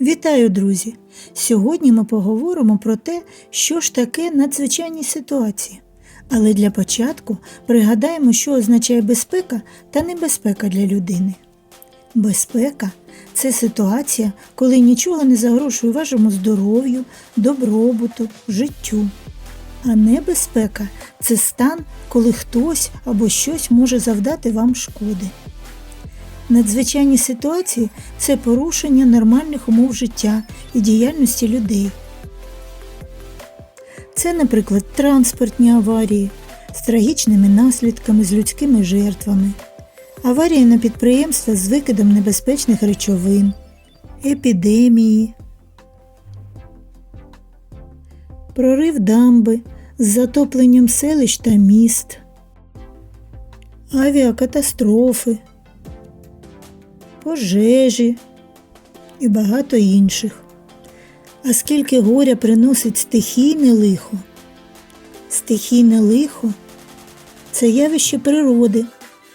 Вітаю, друзі! Сьогодні ми поговоримо про те, що ж таке надзвичайні ситуації. Але для початку пригадаємо, що означає безпека та небезпека для людини. Безпека це ситуація, коли нічого не загрожує вашому здоров'ю, добробуту, життю. А небезпека це стан, коли хтось або щось може завдати вам шкоди. Надзвичайні ситуації це порушення нормальних умов життя і діяльності людей. Це, наприклад, транспортні аварії з трагічними наслідками, з людськими жертвами, аварії на підприємствах з викидом небезпечних речовин, епідемії, прорив дамби з затопленням селищ та міст, авіакатастрофи пожежі і багато інших. А скільки горя приносить стихійне лихо? Стихійне лихо це явище природи,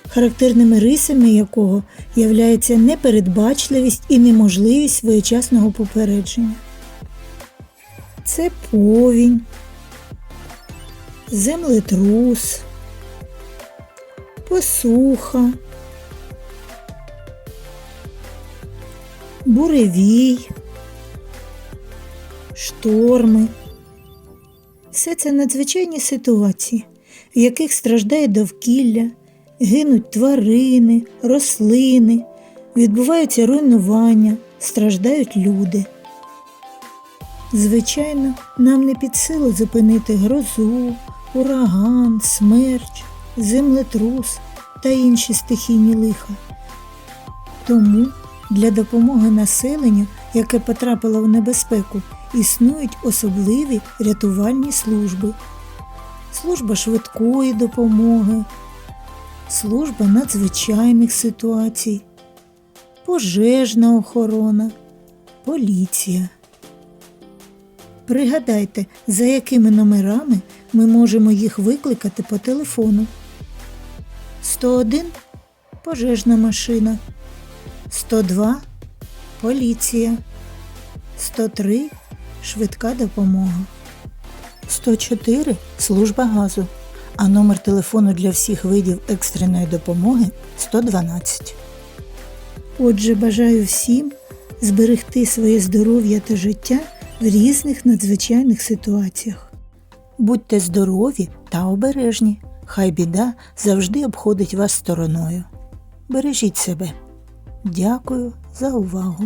характерними рисами якого являється непередбачливість і неможливість своєчасного попередження. Це повінь, землетрус, посуха. Буревій, шторми. Все це надзвичайні ситуації, в яких страждає довкілля, гинуть тварини, рослини, відбуваються руйнування, страждають люди. Звичайно, нам не під силу зупинити грозу, ураган, смерч, землетрус та інші стихійні лиха. Тому для допомоги населенню, яке потрапило в небезпеку, існують особливі рятувальні служби, служба швидкої допомоги, служба надзвичайних ситуацій, пожежна охорона, поліція. Пригадайте, за якими номерами ми можемо їх викликати по телефону. 101 пожежна машина. 102 поліція, 103 швидка допомога, 104 служба газу, а номер телефону для всіх видів екстреної допомоги 112. Отже, бажаю всім зберегти своє здоров'я та життя в різних надзвичайних ситуаціях. Будьте здорові та обережні, хай біда завжди обходить вас стороною. Бережіть себе. Дякую за увагу!